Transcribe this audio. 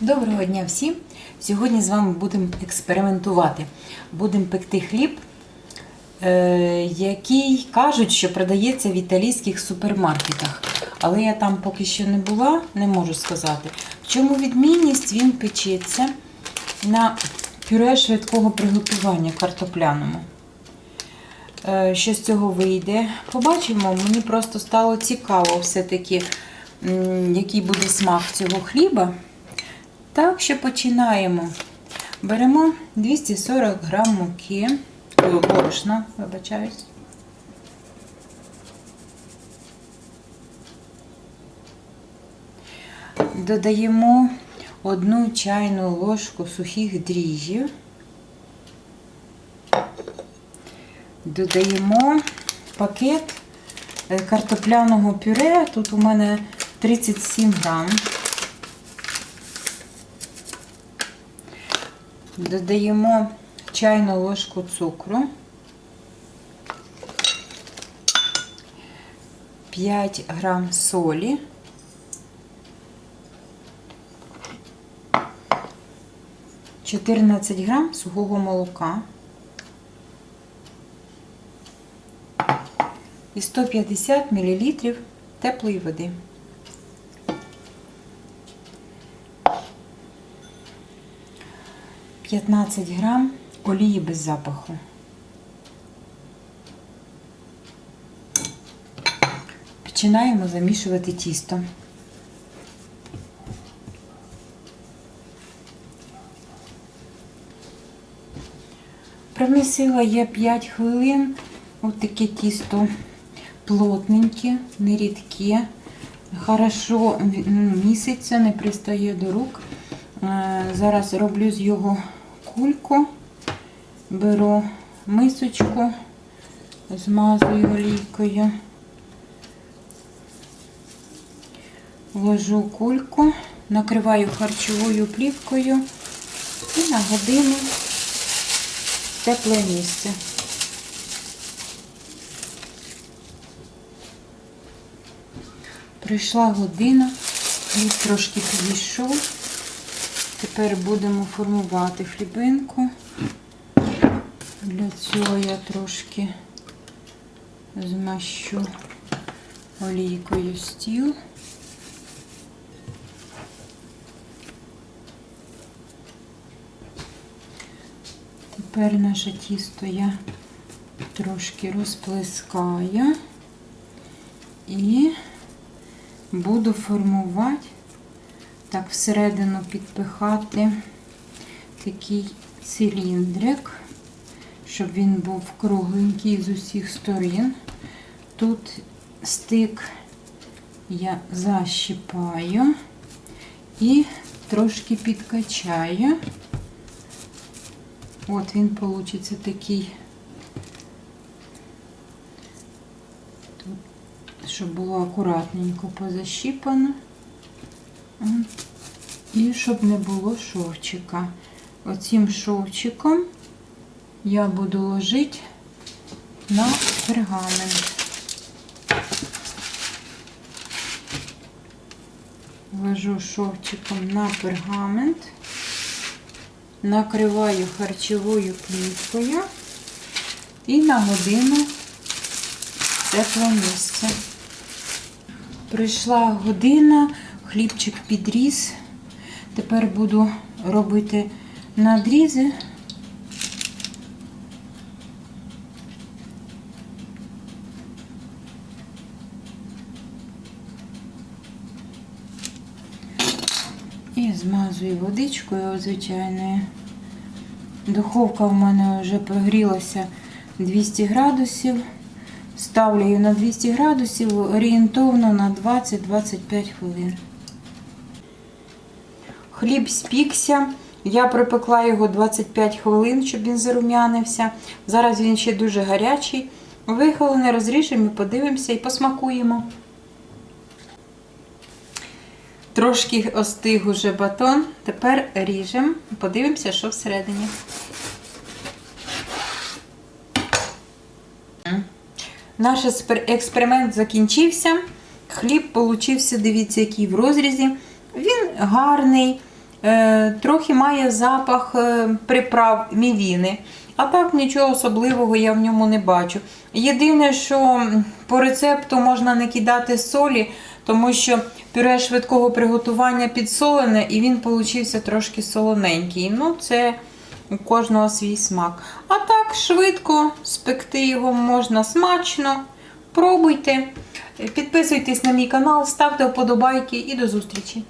Доброго дня всім! Сьогодні з вами будемо експериментувати. Будемо пекти хліб, е, який кажуть, що продається в італійських супермаркетах. Але я там поки що не була, не можу сказати. В чому відмінність він печеться на пюре швидкого приготування картопляному. Е, Що з цього вийде? Побачимо. Мені просто стало цікаво все-таки, який буде смак цього хліба. Так що починаємо. Беремо 240 грам муки, борошна, вибачаюсь. Додаємо одну чайну ложку сухих дріжджів. Додаємо пакет е, картопляного пюре. Тут у мене 37 грам. Додаємо чайну ложку цукру, 5 грам солі, чотирнадцять грам сухого молока. І 150 мл теплої води. П'ятнадцять грам олії без запаху. Починаємо замішувати тісто. Промісила я 5 хвилин. Ось таке тісто плотненьке, нерідке. Хорошо міситься, не пристає до рук. Е, Зараз роблю з його кульку, беру мисочку, змазую олійкою, вложу кульку, накриваю харчовою плівкою і на годину в тепле місце. Прийшла година, хліб трошки підійшов. Тепер будемо формувати хлібинку. Для цього я трошки змащу олійкою стіл. Тепер наше тісто я трошки розплескаю і буду формувати так всередину підпихати такий циліндрик, щоб він був кругленький з усіх сторін. Тут стик я защипаю і трошки підкачаю. От він получиться такий, щоб було акуратненько позащіпано. І щоб не було шовчика. Оцим шовчиком я буду ложити на пергамент. Ложу шовчиком на пергамент, накриваю харчовою плівкою і на годину в тепле місце. Прийшла година, хлібчик підріс. Тепер буду робити надрізи. І змазую водичкою звичайною. Духовка в мене вже прогрілася 200 градусів. Ставлю її на 200 градусів орієнтовно на 20-25 хвилин. Хліб спікся. Я припекла його 25 хвилин, щоб він зарум'янився. Зараз він ще дуже гарячий. Вихолений розріжемо, подивимося і посмакуємо. Трошки остиг уже батон. Тепер ріжемо, подивимося, що всередині. Наш експеримент закінчився. Хліб получився, дивіться, який в розрізі. Гарний, Е, трохи має запах е, приправ мівіни. А так нічого особливого я в ньому не бачу. Єдине, що по рецепту можна не кидати солі, тому що пюре швидкого приготування підсолене і він получився трошки солоненький. Ну, це у кожного свій смак. А так, швидко спекти його можна смачно. Пробуйте. Підписуйтесь на мій канал, ставте вподобайки і до зустрічі!